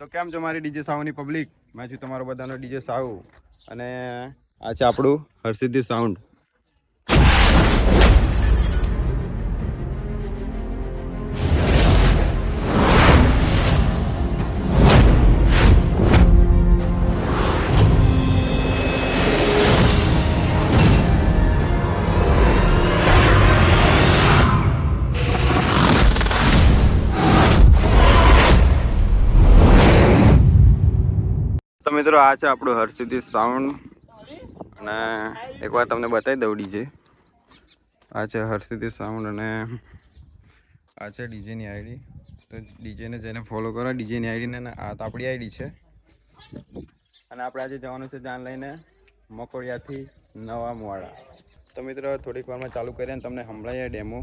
તો કેમ છો મારી ડીજે સાઉન્ડની પબ્લિક મેં છું તમારો બધાનો ડીજે સાઉ. અને આ છે આપણું હરસિદ્ધિ સાઉન્ડ મિત્રો, આ છે આપણું હરસિદ્ધિ સાઉન્ડ અને એકવાર તમને બતાવી દઉં ડીજે. આ છે હરસિદ્ધિ સાઉન્ડ અને આ છે ડીજેની આઈડી. તો ડીજેને જઈને ફોલો કરો. ડીજેની આઈડીને આ તો આપણી આઈડી છે. અને આપણે આજે જવાનું છે જાન લઈને મકોડિયાથી નવા મોવાડા તો મિત્રો, થોડીક વારમાં ચાલુ કરીએ તમને સંભળાય ડેમો.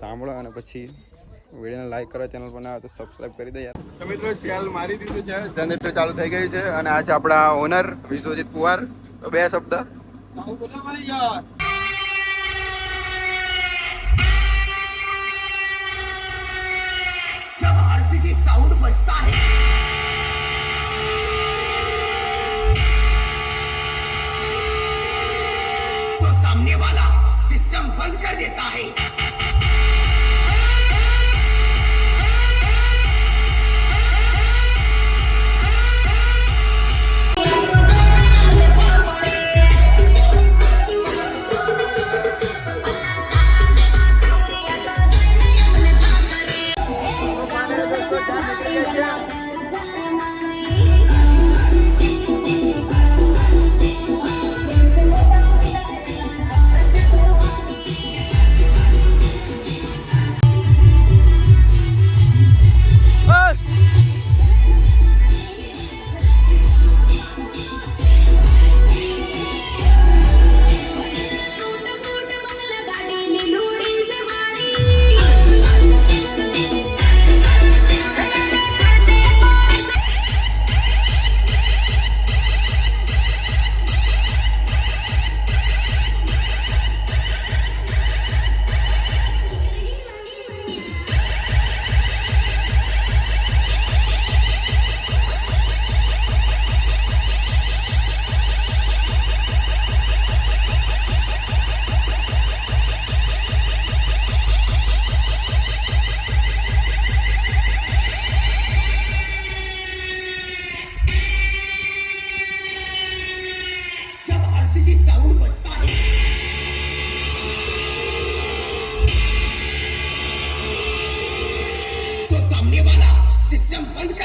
સાંભળો અને પછી વિડીયોને લાઈક કરો ચેનલ પર આવે તો સબસ્ક્રાઈબ કરી દે યાર. તો મિત્રો સેલ મારી દીધું છે જનરેટર ચાલુ થઈ ગયું છે અને આ છે આપણા ઓનર વિશ્વજીત કુવાર. તો બે શબ્દ. સાઉન્ડ બજતા હૈ I'm gonna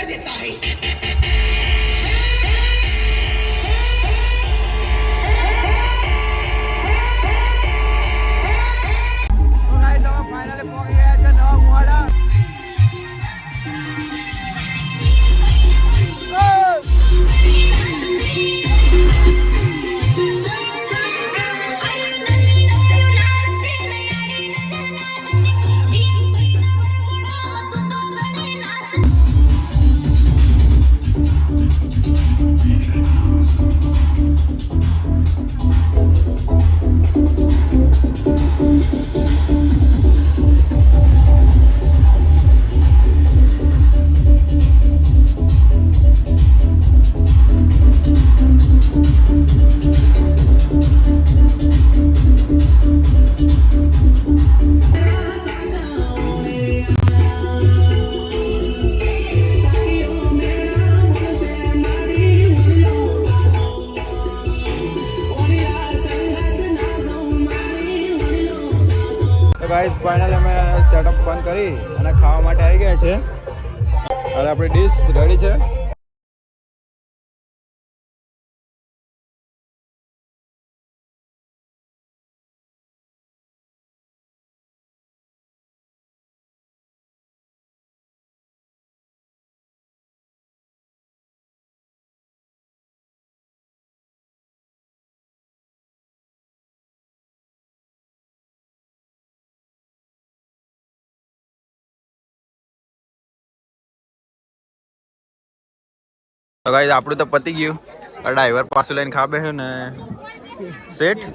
कर देता है ગાઈસ ફાઇનલ અમે સેટઅપ બંધ કરી અને ખાવા માટે આવી ગયા છે અને આપણી ડીશ રેડી છે. તો ગાઈઝ આપણું તો પતી ગયું. ડ્રાઈવર પાછું લઈને ખાબે છે ને. શેઠ,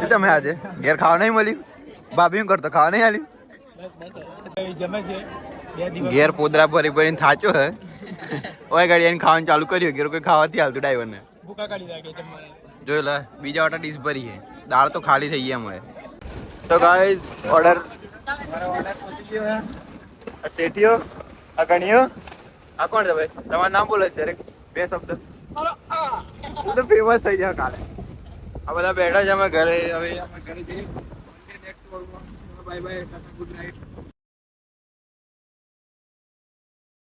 શું તમે આજે? ઘેર ખાવા નહીં મળ્યું? ભાભી શું કરતો, ખાવા નહીં દિવસ ઘેર પોદરા ભરી ભરીને થાચો હે. ઓય ગાડી એને ખાવાનું ચાલુ કર્યું. ઘેર કોઈ ખાવાથી હાલતું ડ્રાઈવરને જોઈ લે, બીજા ઓર્ડર ડીશ ભરી છે. દાળ તો ખાલી થઈ ગયા અમારે તો ગાઈઝ ઓર્ડર શેઠિયો આ ગણિયો. આ કોણ છે ભાઈ? તમારું નામ બોલો દરેક બે શબ્દ. હું તો ફેમસ થઈ જાય કાલે. આ બધા બેઠા છે, અમે ઘરે, હવે અમે ઘરે જઈએ. Bye bye good night